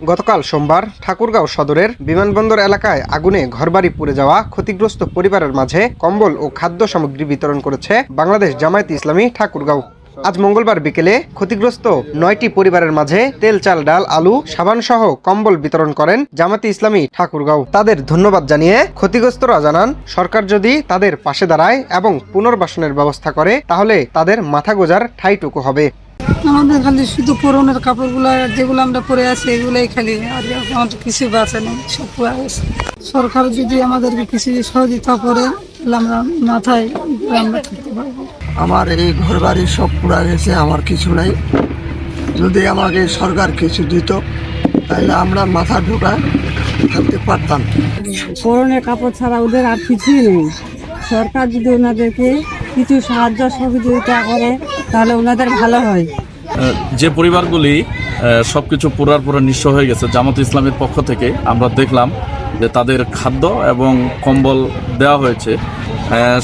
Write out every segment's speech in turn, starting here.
গতকাল সোমবার ঠাকুরগাঁও সদরের বিমানবন্দর এলাকায় আগুনে ঘরবাড়ি পুড়ে যাওয়া ক্ষতিগ্রস্ত পরিবারের মাঝে কম্বল ও খাদ্য সামগ্রী বিতরণ করেছে বাংলাদেশ জামায়াত ইসলামী ঠাকুরগাঁও। আজ মঙ্গলবার বিকেলে ক্ষতিগ্রস্ত নয়টি পরিবারের মাঝে তেল, চাল, ডাল, আলু, সাবান সহ কম্বল বিতরণ করেন জামাতে ইসলামী ঠাকুরগাঁও। তাদের ধন্যবাদ জানিয়ে ক্ষতিগ্রস্তরা জানান, সরকার যদি তাদের পাশে দাঁড়ায় এবং পুনর্বাসনের ব্যবস্থা করে, তাহলে তাদের মাথা গোজার ঠাইটুকু হবে। আমাদের খালি শুধু পুরনের কাপড়গুলো যেগুলো আমরা পরে আছি এগুলাই খালি। আর আমাদের কিছু বাঁচে নেই সব পুরা গেছে। সরকার যদি আমাদেরকে কিছু সহযোগিতা করে তাহলে আমরা মাথায় আমরা থাকতে পারব। আমার এই ঘর বাড়ি সব পুরা গেছে আমার কিছু নাই। যদি আমাকে সরকার কিছু দিত তাহলে আমরা মাথা ঢোকায় থাকতে পারতাম। পরনের কাপড় ছাড়া ওদের আর কিছুই নেই। সরকার যদি ওনাদেরকে কিছু সাহায্য সহযোগিতা করে তাহলে ওনাদের ভালো হয়। যে পরিবারগুলি সব কিছু পুরার পুরো নিঃস্ব হয়ে গেছে জামাত ইসলামের পক্ষ থেকে আমরা দেখলাম যে তাদের খাদ্য এবং কম্বল দেওয়া হয়েছে।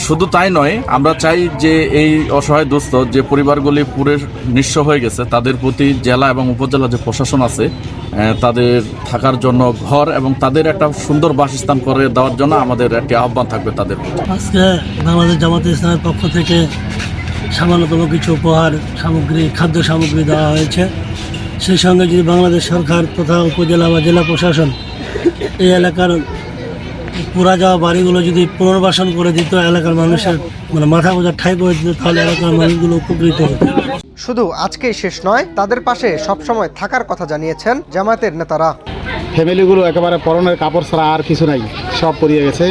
শুধু তাই নয় আমরা চাই যে এই অসহায় দুস্থ যে পরিবারগুলি পুরে নিঃস্ব হয়ে গেছে তাদের প্রতি জেলা এবং উপজেলা যে প্রশাসন আছে তাদের থাকার জন্য ঘর এবং তাদের একটা সুন্দর বাসস্থান করে দেওয়ার জন্য আমাদের একটি আহ্বান থাকবে তাদের প্রতি। আজকে বাংলাদেশ জামাত ইসলামের পক্ষ থেকে সামান্যতম কিছু উপহার সামগ্রী খাদ্য সামগ্রী দেওয়া হয়েছে। সেই সঙ্গে যদি বাংলাদেশ সরকার তথা উপজেলা বা জেলা প্রশাসন এই এলাকার পুরা যাওয়া বাড়িগুলো যদি পুনর্বাসন করে দিত এলাকার মানুষের মানে মাথা বোঝার ঠাই করে দিত তাহলে এলাকার মানুষগুলো উপকৃত হতো। শুধু আজকেই শেষ নয় তাদের পাশে সবসময় থাকার কথা জানিয়েছেন জামায়াতের নেতারা। ফ্যামিলিগুলো একেবারে পরনের কাপড় ছাড়া আর কিছু নাই সব পরিয়ে গেছে।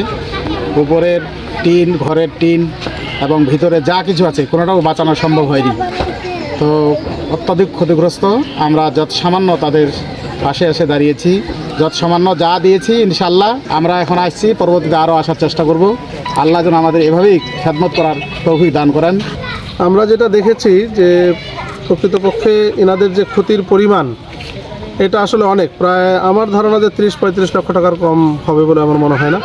উপরের টিন ঘরের টিন এবং ভিতরে যা কিছু আছে, কোনোটাও বাঁচানো সম্ভব হয়নি। তো অত্যাধিক ক্ষতিগ্রস্ত। আমরা যত সামান্য তাদের পাশে এসে দাঁড়িয়েছি, যত সামান্য যা দিয়েছি ইনশাল্লাহ আমরা এখন আসছি, পরবর্তীতে আরও আসার চেষ্টা করব। আল্লাহ যেন আমাদের এভাবেই খেদমত করার তৌফিক দান করেন। আমরা যেটা দেখেছি যে প্রকৃতপক্ষে এনাদের যে ক্ষতির পরিমাণ এটা আসলে অনেক। প্রায় আমার ধারণা যে তিরিশ পঁয়ত্রিশ লক্ষ টাকার কম হবে বলে আমার মনে হয় না।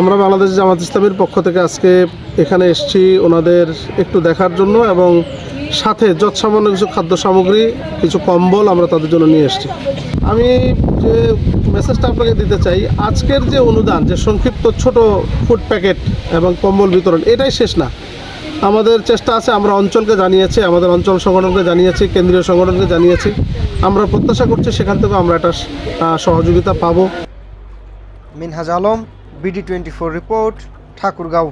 আমরা বাংলাদেশ জামাত ইসলামের পক্ষ থেকে আজকে এখানে এসেছি ওনাদের একটু দেখার জন্য এবং সাথে যৎসামান্য কিছু খাদ্য সামগ্রী, কিছু কম্বল আমরা তাদের জন্য নিয়ে এসেছি। আমি যে মেসেজটা আপনাকে দিতে চাই, আজকের যে অনুদান, যে সংক্ষিপ্ত ছোট ফুড প্যাকেট এবং কম্বল বিতরণ, এটাই শেষ না। আমাদের চেষ্টা আছে, আমরা অঞ্চলকে জানিয়েছি, আমাদের অঞ্চল সংগঠনকে জানিয়েছি, কেন্দ্রীয় সংগঠনকে জানিয়েছি। আমরা প্রত্যাশা করছি সেখান থেকেও আমরা একটা সহযোগিতা পাবো। Minhaj Alam, BD twenty four report, Thakurgaon.